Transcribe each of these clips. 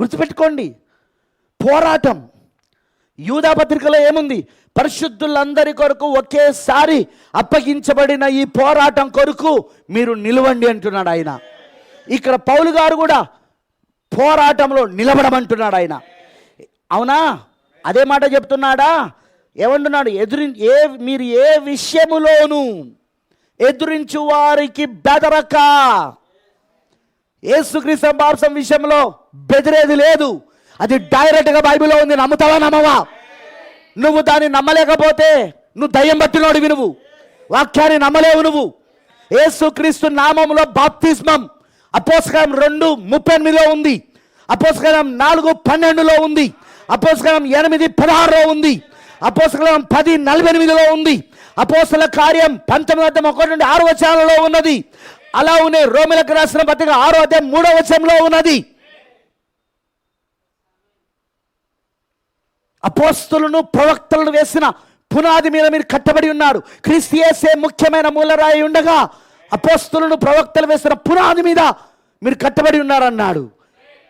గుర్తుపెట్టుకోండి. పోరాటం. యూదా పత్రికలో ఏముంది? పరిశుద్ధులందరి కొరకు ఒకేసారి అప్పగించబడిన ఈ పోరాటం కొరకు మీరు నిలవండి అంటున్నాడు ఆయన. ఇక్కడ పౌలు గారు కూడా పోరాటంలో నిలబడమంటున్నాడు ఆయన. అవునా? అదే మాట చెప్తున్నాడా? ఏమంటున్నాడు? ఎదురి ఏ మీరు ఏ విషయములోనూ ఎదురించు వారికి బెదరక ఏసుక్రీస్తు మాంసం విషయంలో బెదిరేది లేదు. అది డైరెక్ట్గా బైబిల్లో ఉంది. నమ్ముతావా నమ్మవా? నువ్వు దాన్ని నమ్మలేకపోతే నువ్వు దయ్యం పట్టినోడివి నువ్వు. వాక్యాన్ని నమ్మలేవు నువ్వు. ఏసుక్రీస్తు నామంలో బాప్తిస్మం అపోస్కరం రెండు ముప్పై ఎనిమిదిలో ఉంది. అపోస్కరం నాలుగు పన్నెండులో ఉంది. అపోస్కరం ఎనిమిది పదహారులో ఉంది. అపోస్కరం పది నలభై ఎనిమిదిలో ఉంది. అపోసల కార్యం పంతొమ్మిది వందల ఒకటి నుండి ఆరు వచనాలలో ఉన్నది. అలా ఉన్నాయి రోమిలకు రాసిన పత్రిక ఆరో అధ్యాయం మూడో వచనంలో ఉన్నది. అపోస్తులను ప్రవక్తలను వేసిన పునాది మీద మీరు కట్టబడి ఉన్నారు. క్రీస్తియేసే ముఖ్యమైన మూలరాయి ఉండగా అపోస్తులను ప్రవక్తలు వేసిన పునాది మీద మీరు కట్టబడి ఉన్నారన్నాడు.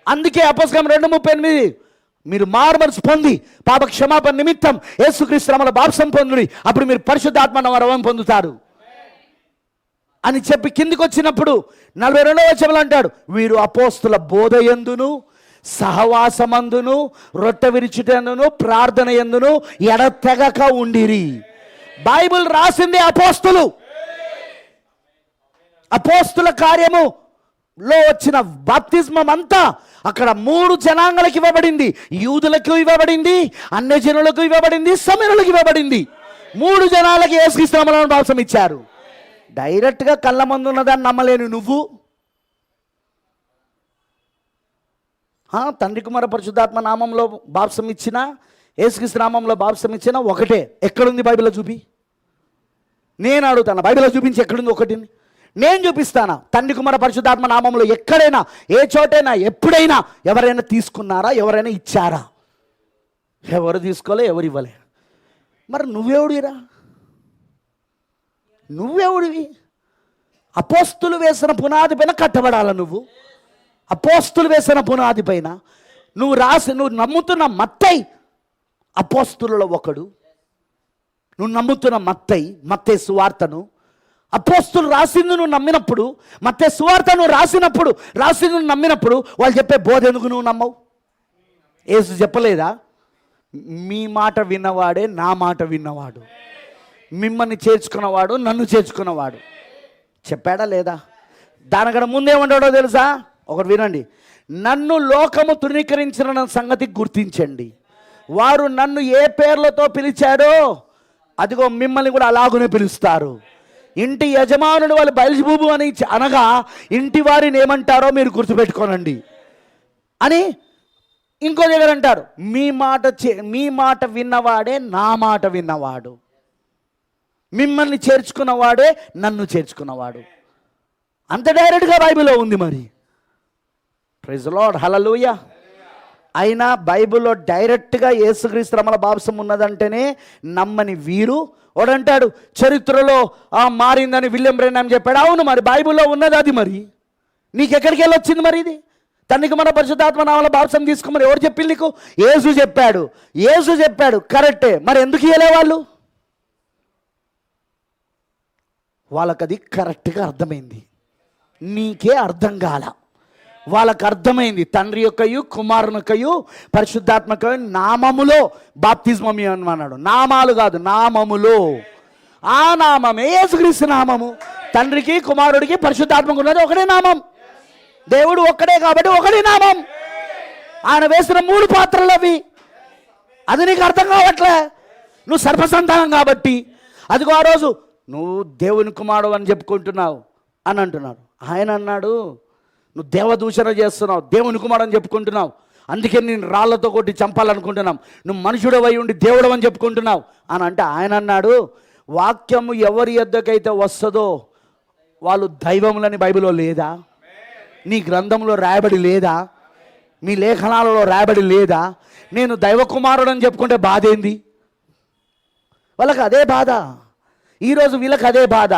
అందుకే అపోస్కం రెండు ముప్పై ఎనిమిది మీరు మారుమనసు పొంది పాప క్షమాపణ నిమిత్తం యేసుక్రీస్తు రమల బాప్సం పొందుడి. అప్పుడు మీరు పరిశుద్ధాత్మ వరం పొందుతారు. అని చెప్పి కిందికి వచ్చినప్పుడు నలభై రెండవ చెవులు అంటాడు వీరు అపోస్తుల బోధ ఎందును సహవాసమందును రొట్టె విరిచుటందును ప్రార్థన ఎందును ఎడతెగక ఉండిరి? బైబిల్ రాసింది అపోస్తులు. అపోస్తుల కార్యము లో వచ్చిన బాప్తిస్మం అంతా అక్కడ మూడు జనాంగాలకు ఇవ్వబడింది. యూదులకు ఇవ్వబడింది అన్యజనులకు ఇవ్వబడింది సమీరులకు ఇవ్వబడింది. మూడు జనాలకి ఏసుక్రీస్తునామలను బాప్సం ఇచ్చారు డైరెక్ట్గా కళ్ళ మందు ఉన్నదాన్ని నమ్మలేను నువ్వు. తండ్రి కుమార పరిశుద్ధాత్మ నామంలో బాప్సం ఇచ్చిన ఏసుక్రీస్తు నామంలో బాప్సం ఇచ్చిన ఒకటే. ఎక్కడుంది బైబిల్లో చూపి? నేను అడుగుతాను? బైబిల్లో చూపించి ఎక్కడుంది ఒకటిని? నేను చూపిస్తానా? తండ్రి కుమార పరిశుద్ధాత్మ నామంలో ఎక్కడైనా ఏ చోటైనా ఎప్పుడైనా ఎవరైనా తీసుకున్నారా? ఎవరైనా ఇచ్చారా? ఎవరు తీసుకోలే ఎవరు ఇవ్వలే. మరి నువ్వెవడిరా? నువ్వెవడివి? అపోస్తులు వేసిన పునాది పైన కట్టబడాల నువ్వు? అపోస్తులు వేసిన పునాది పైన నువ్వు రాసి నువ్వు నమ్ముతున్న మత్తై అపోస్తులలో ఒకడు. నువ్వు నమ్ముతున్న మత్తై మత్తే సువార్తను. అపోస్తులు రాసింది నువ్వు నమ్మినప్పుడు మత్తే సువార్త నువ్వు రాసినప్పుడు రాసింది నువ్వు నమ్మినప్పుడు వాళ్ళు చెప్పే బోధ ఎందుకు నువ్వు నమ్మవు? ఏసు చెప్పలేదా? మీ మాట విన్నవాడే నా మాట విన్నవాడు. మిమ్మల్ని చేర్చుకున్నవాడు నన్ను చేర్చుకున్నవాడు. చెప్పాడా లేదా? దానికన్నా ముందేమంటాడో తెలుసా? ఒకటి వినండి. నన్ను లోకము తృణీకరించిన సంగతి గుర్తించండి. వారు నన్ను ఏ పేర్లతో పిలిచాడో అదిగో మిమ్మల్ని కూడా అలాగునే పిలుస్తారు. ఇంటి యజమానుడు వాళ్ళు బయలుజబూబు అని అనగా ఇంటి వారిని ఏమంటారో మీరు గుర్తుపెట్టుకోనండి. అని ఇంకో దగ్గర అంటారు మీ మాట చే- మీ మాట విన్నవాడే నా మాట విన్నవాడు. మిమ్మల్ని చేర్చుకున్నవాడే నన్ను చేర్చుకున్నవాడు. అంత డైరెక్ట్గా బైబిల్లో ఉంది మరి. ప్రైజ్ లాడ్ హలలుయ అయినా బైబిల్లో డైరెక్ట్గా యేసుక్రీస్తు రమల బాప్సం ఉన్నదంటేనే నమ్మని వీరు. వాడంటాడు చరిత్రలో ఆ మారిందని విలియం బ్రెన్నాం చెప్పాడు. అవును మరి బైబిల్లో ఉన్నది అది మరి. నీకెక్కడికి వెళ్ళొచ్చింది వెళ్ళి వచ్చింది మరి ఇది? తనకి మన పరిశుద్ధాత్మ నామల బాప్సం తీసుకోమని ఎవరు చెప్పింది నీకు? ఏసు చెప్పాడు. యేసు చెప్పాడు. కరెక్టే. మరి ఎందుకు ఇవ్వలే వాళ్ళు? వాళ్ళకి అది కరెక్ట్గా అర్థమైంది. నీకే అర్థం కాల. వాళ్ళకు అర్థమైంది తండ్రి యొక్కయు కుమారునికయు పరిశుద్ధాత్మకయు నామములో బాప్తిజమమి అన్నాడు. నామాలు కాదు నామములో. ఆ నామమే యేసుక్రీస్తు నామము. తండ్రికి కుమారుడికి పరిశుద్ధాత్మకు ఉన్నది ఒకటే నామం. దేవుడు ఒక్కడే కాబట్టి ఒకటే నామం. ఆయన వేసిన మూడు పాత్రలు అవి. అది నీకు అర్థం కావట్లే? నువ్వు సర్పసంతానం కాబట్టి. అదిగో ఆ రోజు నువ్వు దేవుని కుమారుడు అని చెప్పుకుంటున్నావు అని అంటున్నాడు. ఆయన అన్నాడు నువ్వు దేవదూషణ చేస్తున్నావు దేవుని కుమారుడు అని చెప్పుకుంటున్నావు. అందుకే నేను రాళ్ళతో కొట్టి చంపాలనుకుంటున్నాం. నువ్వు మనుషుడు అయి ఉండి దేవుడు అని చెప్పుకుంటున్నావు. అని అంటే ఆయన అన్నాడు వాక్యము ఎవరి యొద్దకైతే వస్తుందో వాళ్ళు దైవములని బైబిల్లో లేదా? నీ గ్రంథంలో రాయబడి లేదా? మీ లేఖనాలలో రాయబడి లేదా? నేను దైవకుమారుడు అని చెప్పుకుంటే బాధ ఏంది వాళ్ళకి అదే బాధ. ఈరోజు వీళ్ళకి అదే బాధ.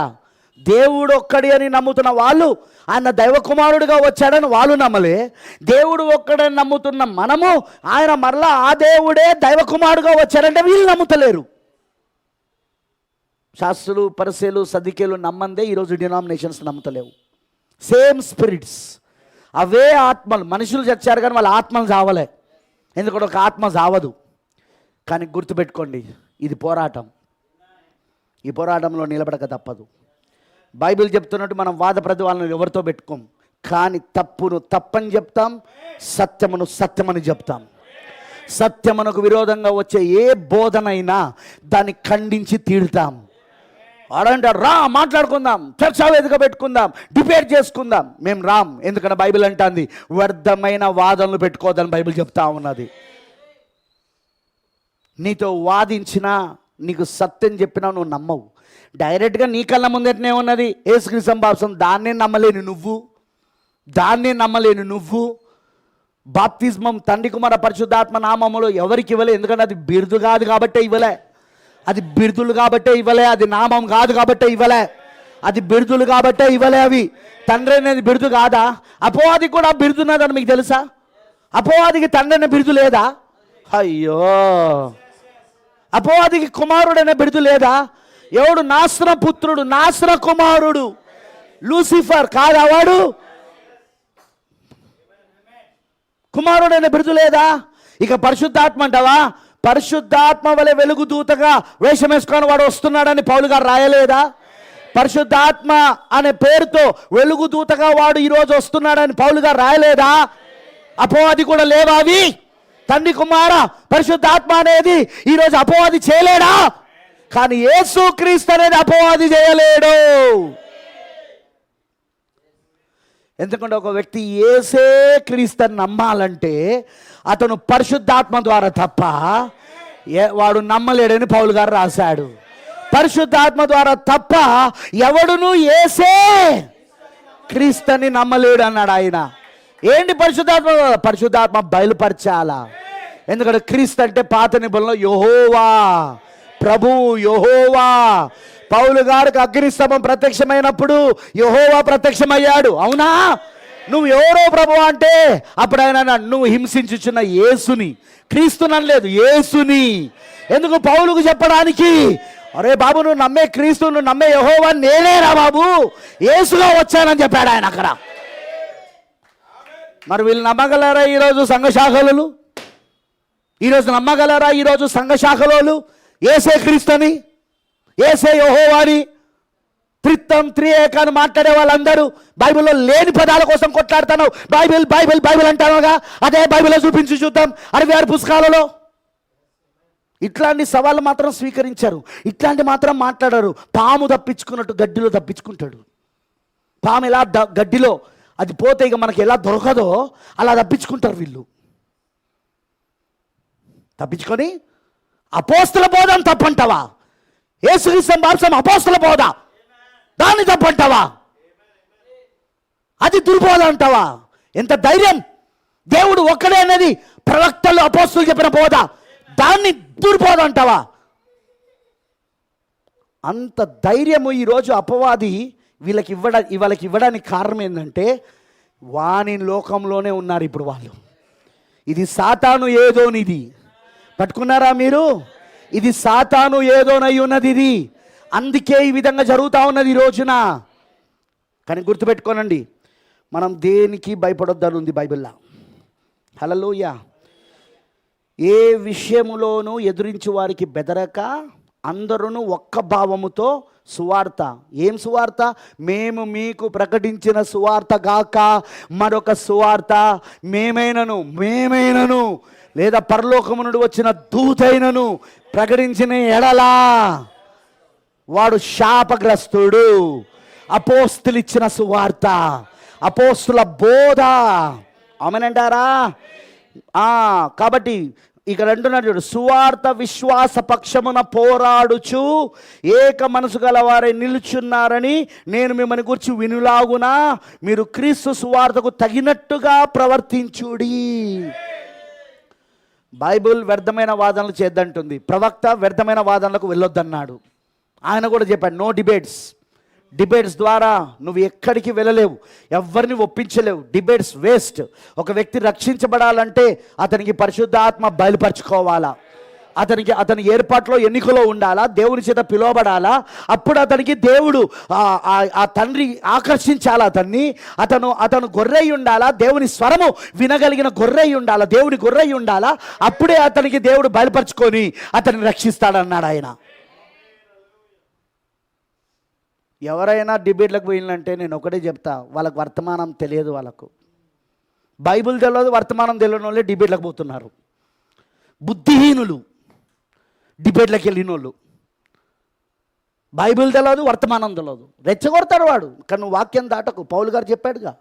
దేవుడు ఒక్కడి అని నమ్ముతున్న వాళ్ళు ఆయన దైవకుమారుడిగా వచ్చాడని వాళ్ళు నమ్మలే. దేవుడు ఒక్కడని నమ్ముతున్న మనము ఆయన మరలా ఆ దేవుడే దైవకుమారుడుగా వచ్చాడంటే వీళ్ళు నమ్ముతలేరు. శాస్త్రులు పరిశీలు సదికేలు నమ్మందే ఈరోజు డినామినేషన్స్ నమ్ముతలేవు. Same spirits. అవే ఆత్మలు. మనుషులు చచ్చారు కానీ వాళ్ళ ఆత్మలు చావలే. ఎందుకంటే ఒక ఆత్మ చావదు. కానీ గుర్తుపెట్టుకోండి ఇది పోరాటం. ఈ పోరాటంలో నిలబడక తప్పదు. బైబిల్ చెప్తున్నట్టు మనం వాద ప్రతివాళ్ళను ఎవరితో పెట్టుకోం? కానీ తప్పును తప్పని చెప్తాం సత్యమును సత్యమని చెప్తాం. సత్యమునకు విరోధంగా వచ్చే ఏ బోధనైనా దాన్ని ఖండించి తీరుతాం. వాడంటాడు రా మాట్లాడుకుందాం చర్చా వేదిక పెట్టుకుందాం డిబేట్ చేసుకుందాం. మేము రామ్ ఎందుకంటే బైబిల్ అంటుంది? వ్యర్థమైన వాదనలు పెట్టుకోవద్దని బైబిల్ చెప్తా ఉన్నది. నీతో వాదించినా నీకు సత్యం చెప్పినా నువ్వు నమ్మవు. డైరెక్ట్గా నీ కళ్ళ ముందటనే ఉన్నది ఏసుక్రీసం బాప్సం దాన్నే నమ్మలేని నువ్వు. దాన్నే నమ్మలేని నువ్వు. బాప్తిజమం తండ్రి కుమార పరిశుద్ధాత్మ నామములో ఎవరికి ఇవ్వలే? ఎందుకంటే అది బిరుదు కాదు కాబట్టే ఇవ్వలే. అది బిరుదులు కాబట్టే ఇవ్వలే. అది నామం కాదు కాబట్టే ఇవ్వలే. అది బిరుదులు కాబట్టే ఇవ్వలే అవి. తండ్రి అనేది బిరుదు కాదా? అపోవాది కూడా బిరుదున్నదని మీకు తెలుసా? అపోవాదికి తండ్రి అనే బిరుదు లేదా? అయ్యో! అపోవాదికి కుమారుడనే బిడుదు బిరుదు లేదా? ఎవడు నాసర పుత్రుడు నాసర కుమారుడు? లూసిఫర్ కాదా వాడు? కుమారుడైన బిరుదు లేదా? ఇక పరిశుద్ధాత్మ అంటావా? పరిశుద్ధాత్మ వలె వెలుగు దూతగా వేషం వేసుకొని వాడు వస్తున్నాడని పౌలు గారు రాయలేదా? పరిశుద్ధాత్మ అనే పేరుతో వెలుగు దూతగా వాడు ఈరోజు వస్తున్నాడని పౌలు గారు రాయలేదా? అపోవాది కూడా లేవా అవి? తండ్రి కుమార పరిశుద్ధాత్మ అనేది ఈరోజు అపవాది చేయలేడా? కానీ యేసు క్రీస్తు అనేది అపవాది చేయలేడు. ఎందుకంటే ఒక వ్యక్తి ఏసే క్రీస్తుని నమ్మాలంటే అతను పరిశుద్ధాత్మ ద్వారా తప్ప ఏ- వాడు నమ్మలేడని పౌలు గారు రాశాడు. పరిశుద్ధాత్మ ద్వారా తప్ప ఎవడును ఏసే క్రీస్తుని నమ్మలేడు అన్నాడు ఆయన. ఏంటి పరిశుద్ధాత్మ? పరిశుద్ధాత్మ బయలుపరచాలా? ఎందుకంటే క్రీస్తు అంటే పాత నిబంధనలో యహోవా. ప్రభు యహోవా. పౌలు గారికి అగ్నిస్తంభం ప్రత్యక్షమైనప్పుడు యహోవా ప్రత్యక్షమయ్యాడు. అవునా? నువ్వు ఎవరో ప్రభు అంటే అప్పుడు ఆయన నువ్వు హింసించుచున్న యేసుని. క్రీస్తునలేదు యేసుని. ఎందుకు పౌలుకు చెప్పడానికి? అరే బాబు నువ్వు నమ్మే క్రీస్తు నువ్వు నమ్మే యహోవా నేనేరా బాబు. యేసుగా వచ్చానని చెప్పాడు ఆయన అక్కడ. మరి వీళ్ళు నమ్మగలరా ఈరోజు సంఘశాఖలు ఈరోజు నమ్మగలరా ఈరోజు సంఘశాఖలోలు ఏసే క్రీస్తుని? ఏసే యహోవాని? త్రిత్వం త్రియేక అని మాట్లాడే వాళ్ళందరూ బైబిల్లో లేని పదాల కోసం కొట్లాడుతున్నావు. బైబిల్ బైబిల్ బైబిల్ అంటానుగా అదే బైబిల్లో చూపించి చూద్దాం. అరవై ఆరు పుస్తకాలలో. ఇట్లాంటి సవాళ్ళు మాత్రం స్వీకరించారు. ఇట్లాంటి మాత్రం మాట్లాడారు. పాము తప్పించుకున్నట్టు గడ్డిలో తప్పించుకుంటాడు. పాము ఎలా గడ్డిలో అది పోతే ఇక మనకి ఎలా దొరకదో అలా తప్పించుకుంటారు వీళ్ళు. తప్పించుకొని అపోస్తుల బోధం తప్పంటావా? ఏసుక్రీస్తు బాప్సం అపోస్తుల బోధ. దాన్ని తప్పంటావా? అది దుర్బోధ అంటావా? ఎంత ధైర్యం! దేవుడు ఒక్కడే అనేది ప్రవక్తలు అపోస్తులు చెప్పిన బోధ. దాన్ని దుర్బోధ అంటావా? అంత ధైర్యము ఈరోజు అపవాది వీళ్ళకి ఇవ్వడా వాళ్ళకి ఇవ్వడానికి కారణం ఏంటంటే వాని లోకంలోనే ఉన్నారు ఇప్పుడు వాళ్ళు. ఇది సాతాను ఏదోనిది పట్టుకున్నారా మీరు? ఇది సాతాను ఏదోనై ఉన్నది ఇది. అందుకే ఈ విధంగా జరుగుతూ ఉన్నది ఈ రోజున. కానీ గుర్తుపెట్టుకోనండి మనం దేనికి భయపడొద్దని ఉంది బైబిల్లో. హలలోయ ఏ విషయములోనూ ఎదురించి వారికి బెదరక అందరూ ఒక్క భావముతో సువార్త. ఏం సువార్త? మేము మీకు ప్రకటించిన సువార్త గాక మరొక సువార్త మేమైనను మేమైనను లేదా పరలోకము నుండి వచ్చిన దూతైనను ప్రకటించిన ఎడలా వాడు శాపగ్రస్తుడు. అపోస్తులు ఇచ్చిన సువార్త అపోస్తుల బోధ. అమనంటారా కాబట్టి ఇక్కడ అంటున్నాడు చూడు సువార్త విశ్వాస పక్షమున పోరాడుచు ఏక మనసు గలవారై నిలుచున్నారని నేను మిమ్మల్ని గురించి వినులాగునా? మీరు క్రీస్తు సువార్తకు తగినట్టుగా ప్రవర్తించుడి. బైబిల్ వ్యర్థమైన వాదనలు చేద్దంటుంది. ప్రవక్త వ్యర్థమైన వాదనలకు వెళ్ళొద్దన్నాడు. ఆయన కూడా చెప్పాడు నో డిబేట్స్ డిబేట్స్ ద్వారా నువ్వు ఎక్కడికి వెళ్ళలేవు. ఎవరిని ఒప్పించలేవు. డిబేట్స్ వేస్ట్ ఒక వ్యక్తి రక్షించబడాలంటే అతనికి పరిశుద్ధాత్మ బయలుపరచుకోవాలా? అతనికి అతని ఏర్పాట్లో ఎన్నికలో ఉండాలా? దేవుని చేత పిలువబడాలా? అప్పుడు అతనికి దేవుడు ఆ- తండ్రి ఆకర్షించాలా అతన్ని? అతను అతను గొర్రెై ఉండాలా? దేవుని స్వరము వినగలిగిన గొర్రెయి ఉండాలా? దేవుని గొర్రెై ఉండాలా? అప్పుడే అతనికి దేవుడు బయలుపరచుకొని అతన్ని రక్షిస్తాడన్నాడు ఆయన. ఎవరైనా డిబేట్లకు పోయిందంటే నేను ఒకటే చెప్తా వాళ్ళకు వర్తమానం తెలియదు వాళ్ళకు. బైబిల్ తెలియదు వర్తమానం తెలియని వాళ్ళే డిబేట్లకు పోతున్నారు. బుద్ధిహీనులు డిబేట్లకు వెళ్ళిన వాళ్ళు బైబిల్ తెలియదు వర్తమానం తెలియదు రెచ్చగొడతాడు వాడు కానీ వాక్యం దాటకు. పౌలు గారు చెప్పాడుగా